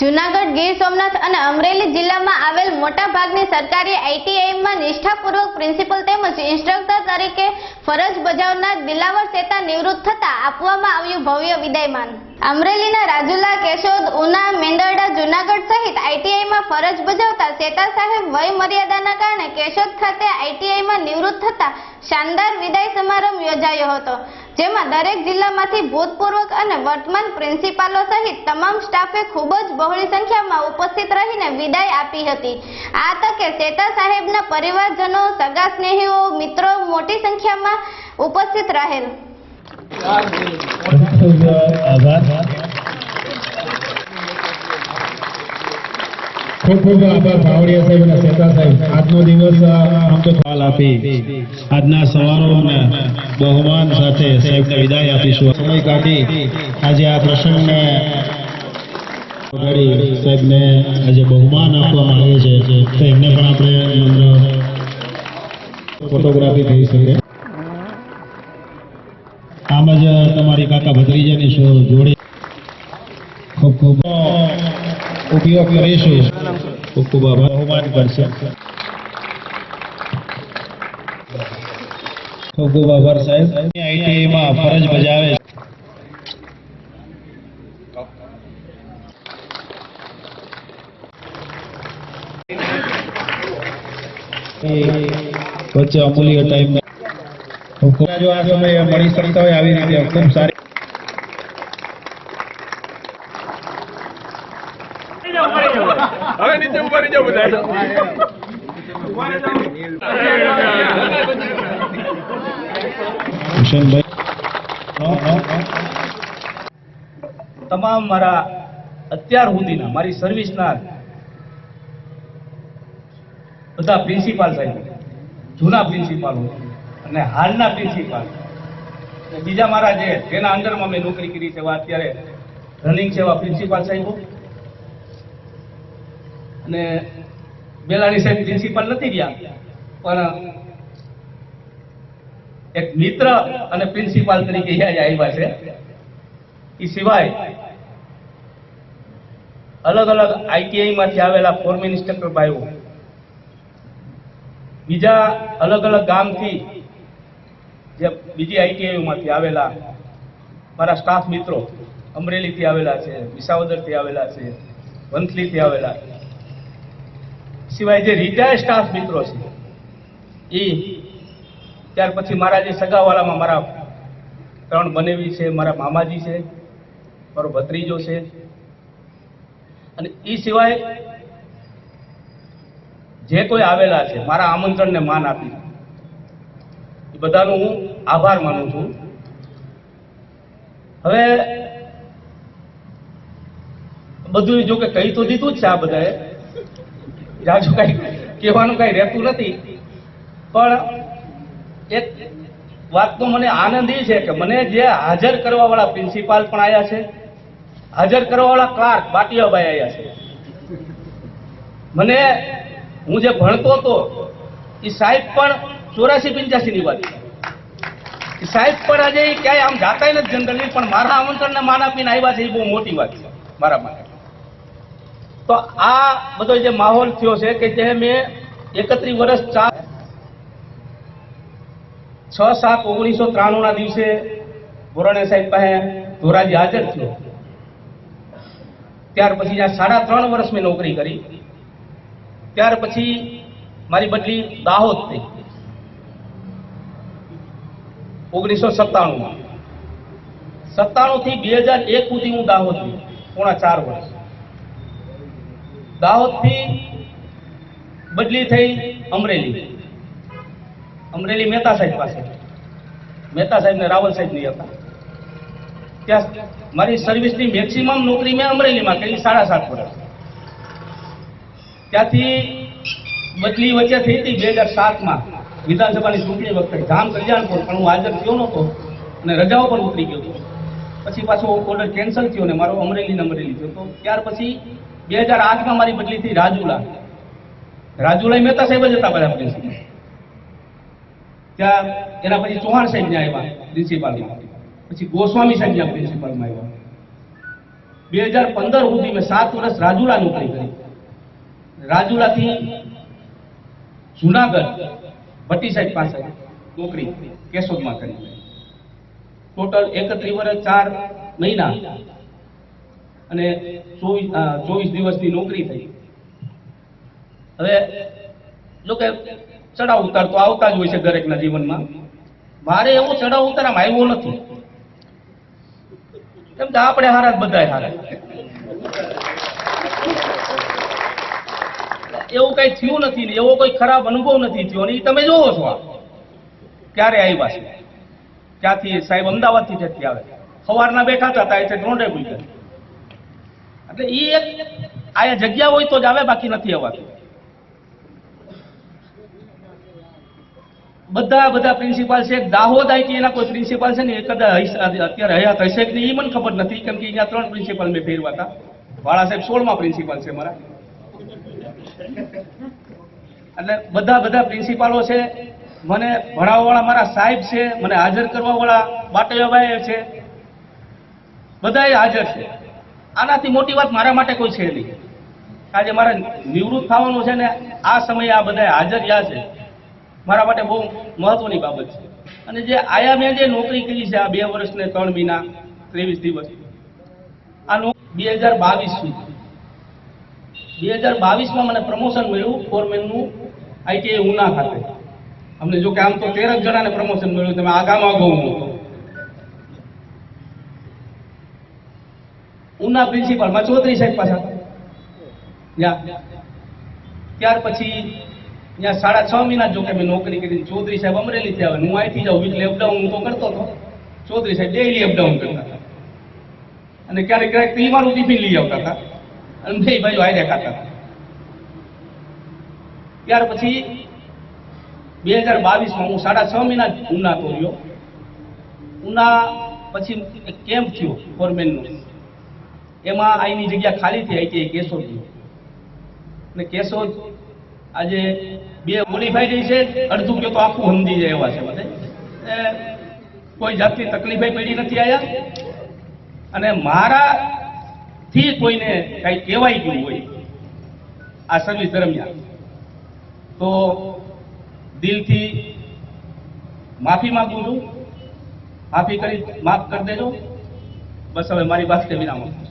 જૂનાગઢ ગીર સોમનાથ અને અમરેલી જિલ્લામાં આવેલ મોટા ભાગની સરકારી આઈટીઆઈમાં નિષ્ઠાપૂર્વક પ્રિન્સિપલ તેમજ ઇન્સ્ટ્રક્ટર તરીકે ફરજ બજાવનાર દિલાવર શેતા નિવૃત્ત થતા આપવામાં આવ્યું ભવ્ય વિદાયમાન. અમરેલીના રાજુલા, કેશોદ, ઉના, મેંદરડા, જુનાગઢ સહિત આઈટીઆઈમાં ફરજ બજાવતા શેતા સાહેબ વય મર્યાદાના કારણે કેશોદ ખાતે આઈટીઆઈમાં નિવૃત્ત થતા શાનદાર વિદાય સમારંભ યોજાયો હતો. જેમાં દરેક જિલ્લામાંથી ભૂતપૂર્વક અને વર્તમાન પ્રિન્સિપાલો સહિત તમામ સ્ટાફે ખૂબ જ બહોળી સંખ્યામાં ઉપસ્થિત રહીને વિદાય આપી હતી. આ તકે શેતા સાહેબના પરિવારજનો, સગા સ્નેહીઓ, મિત્રો મોટી સંખ્યામાં ઉપસ્થિત રહેલ. આભાર. ખૂબ ખૂબ આભાર ભાવડિયા સાહેબ અને શેતા સાહેબ. આજનો દિવસ આમ તો ફાલ આપી. આજના સમારોહને બહુમાન સાથે સાહેબને વિદાય આપીશું. સમય કાઢી આજે આ પ્રસંગને સાહેબને આજે બહુમાન આપવામાં આવે છે તો એમને પણ આપણે ફોટોગ્રાફી થઈ શકે. આમ જ તમારી કાકા ભત્રીજાની જોડી ખૂબ ખૂબ ઉપયોગ કરીશું. ખૂબ ખૂબ આભાર બહુમાન કરશે ખૂબ ખૂબ આભાર સાહેબ આઈટીઆઈમાં ફરજ બજાવે છે. એ વચ્ચે અમૂલ્ય ટાઈમ ખૂબ ખૂબ જો આ સમયે મળી શકતા હોય આવી રીતે ખૂબ સારી હવે નીચે ઊભા જાઓ બધા તમામ મારા અત્યાર સુધીના, મારી સર્વિસના બધા પ્રિન્સિપાલ સાહેબ, જૂના પ્રિન્સિપાલ અને હાલના પ્રિન્સિપાલ બીજા મારા જે, જેના અંડરમાં મેં નોકરી કરી છે અત્યારે રનિંગ છે પ્રિન્સિપાલ સાહેબો. અને બેલાણી સાહેબ પ્રિન્સિપાલ નથી ગયા પણ એક મિત્ર અને પ્રિન્સિપાલ તરીકે આવ્યા છે. એ સિવાય અલગ અલગ આઈટીઆઈ માંથી આવેલા ફોર્મ ઇન્સ્ટ્રક્ટર ભાઈઓ, બીજા અલગ અલગ ગામથી જે બીજી આઈટીઆઈ માંથી આવેલા મારા સ્ટાફ મિત્રો, અમરેલીથી આવેલા છે, વિસાવદરથી આવેલા છે, વંથલીથી આવેલા સિવાય જે રિટાયર્ડ સ્ટાફ મિત્રો છે એ ત્યાર પછી મારા જે સગાવાળામાં મારા ત્રણ બનેવી છે, મારા મામાજી છે, મારો ભત્રીજો છે. અને એ સિવાય જે કોઈ આવેલા છે, મારા આમંત્રણને માન આપી. એ બધાનો હું આભાર માનું છું. હવે બધું જો કે કહી તો દીધું જ છે આ બધાએ. જાજુ કઈ કહેવાનું કઈ રહેતું નથી. પણ એક વાતનો મને આનંદ એ છે કે મને જે હાજર કરવાવાળા પ્રિન્સિપાલ પણ આવ્યા છે, હાજર કરવાવાળા ક્લાર્ક બાટિયાભાઈ આવ્યા છે. મને હું જે ભણતો હતો એ સાહેબ પણ ચોરાસી પંચ્યાસી ની વાત સાહેબ પણ આજે ક્યાંય આમ જાતાય નથી જનરલી, પણ મારા આમંત્રણને માન આપીને આવ્યા છે એ બહુ મોટી વાત છે, મારા માટે. તો આ બધો જે માહોલ થયો છે કે જે મેં એકત્રીસ વર્ષ ચાર છ સાત ઓગણીસો ત્રાણું ના દિવસે બોરાણે સાહેબ પાસે ધોરાજી હાજર થયો. ત્યાર પછી જ્યાં સાડા ત્રણ વર્ષ મેં નોકરી કરી. ત્યાર પછી મારી બદલી દાહોદ થઈ. ઓગણીસો સત્તાણુંમાં. સત્તાણું થી બે હજાર એક સુધી હું દાહોદ પોણા ચાર વર્ષ. દાહોદથી બદલી થઈ અમરેલી. અમરેલી મહેતા સાહેબ પાસે. મહેતા સાહેબ રાવલ સાહેબની હતા. ત્યાં મારી સર્વિસની મેક્સિમમ નોકરી મેં અમરેલીમાં કરી, સાડા સાત વર્ષ. ત્યાંથી બદલી વચ્ચે થઈ હતી બે હજાર સાતમાં. વિધાનસભાની ચૂંટણી વખતે ગામ કલ્યાણપુર, પણ હું હાજર થયો નહોતો અને રજાઓ પણ ઉતરી ગયો હતો. પછી પાછો ઓર્ડર કેન્સલ થયો ને મારો અમરેલી અમરેલી થયો. તો ત્યાર પછી બે હજાર આઠમાં મારી બદલી થઈ રાજુલા. રાજુલા મહેતા સાહેબ જ હતા બધા પ્રિન્સિપલ. ત્યાં એના પછી ચૌહાણ સાહેબ ને આવ્યા પ્રિન્સિપાલમાં પછી ગોસ્વામી સાહેબ ત્યાં પ્રિન્સિપાલમાં આવ્યા. બે હજાર પંદર સુધી મેં સાત વર્ષ રાજુલા નોકરી કરી. રાજુલાથી જુનાગઢ ભટ્ટી સાહેબ પાસે નોકરી કેશોદમાં કરી. ટોટલ એકત્રીસ વર્ષ, ચાર મહિના અને ચોવીસ ચોવીસ દિવસની નોકરી થઈ. હવે જો કે ચડાવ ઉતાર તો આવતા જ હોય છે દરેકના જીવનમાં. મારે એવો ચડાવ ઉતાર આમ આવ્યો નથી. કેમ કે આપણે હારા જ બધાય હારા. એવું કઈ થયું નથી ને, એવો કોઈ ખરાબ અનુભવ નથી થયો અને એ તમે જોવો છો ક્યારે આવ્યા છે? ક્યાંથી સાહેબ અમદાવાદથી જતી આવે? સવારના બેઠા હતા, ત્યાં ત્રણે પૂછ્યા એટલે એ એક આયા જગ્યા હોય તો જ આવે, બાકી નથી આવતું બધા બધા પ્રિન્સિપાલ છે દાહોદ આઈટી એના કોઈ પ્રિન્સિપાલ છે ને એ કદાચ અત્યારે હયાત હશે કે એ મને ખબર નથી, કેમ કે અહીંયા ત્રણ પ્રિન્સિપાલ મેં ફેરવા હતા વાળા સાહેબ સોળમાં પ્રિન્સિપાલ છે મારા. એટલે બધા બધા પ્રિન્સિપાલો છે, મને ભણાવવાવાળા મારા સાહેબ છે, મને હાજર કરવાવાળા બાટૈયાભાઈ છે. બધાય હાજર છે. આનાથી મોટી વાત મારા માટે કોઈ છે નહીં. આજે મારે નિવૃત્ત થવાનું છે ને આ સમયે આ બધા હાજર રહ્યા છે. મારા માટે બહુ મહત્વની બાબત છે. અને જે આયા મેં જે નોકરી કરી છે આ બે વર્ષ ને ત્રણ મહિના, ત્રેવીસ દિવસ. આ બે હજાર બાવીસ સુધી. બે હજાર બાવીસમાં મને પ્રમોશન મળ્યું ફોરમેનનું આઈટીઆઈ ઉના ખાતે. અમને જો કે આમ તો તેર જ જણાને પ્રમોશન મળ્યું. તમે આગામ આગો હું. હતો. ઉના પ્રિન્સિપાલમાં ચૌધરી સાહેબ પાસે ત્યાર પછી ત્યાં સાડા છ મહિના જો કે મેં નોકરી કરી ચૌધરી સાહેબ અમરેલીથી આવે. હું અહીંથી જાઉં વીકલી અપડાઉન તો કરતો હતો. ચૌધરી સાહેબ ડેઈલી અપડાઉન કરતા હતા. અને ક્યારેક ક્યારેક તો મારું ટિફિન લઈ આવતા હતા. અને બે ભાઈઓ આયરે ખાતા હતા. ત્યાર પછી બે હજાર બાવીસમાં હું સાડા છ મહિના ઉના તોર્યો ઉના પછી કેમ્પ થયો ફોરમેનનો એમાં આઈની જગ્યા ખાલી થઈ હતી કેશોદ ને. કેશોદ આજે બે મોડિફાઈ છે, અડધું કયો તો આખું સમજી જાય એવા છે બધે. કોઈ જાતની તકલીફે પડી નથી આવ્યા અને મારા થી કોઈને કઈ કહેવાય ગયું હોય આ સર્વિસ દરમિયાન. તો દિલથી માફી માંગુ છું. માફી કરી, માફ કરી દેજો. બસ હવે મારી વાત વિરામ આપું.